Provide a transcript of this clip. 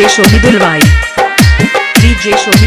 DJ Shahidul ভাই DJ Shahidul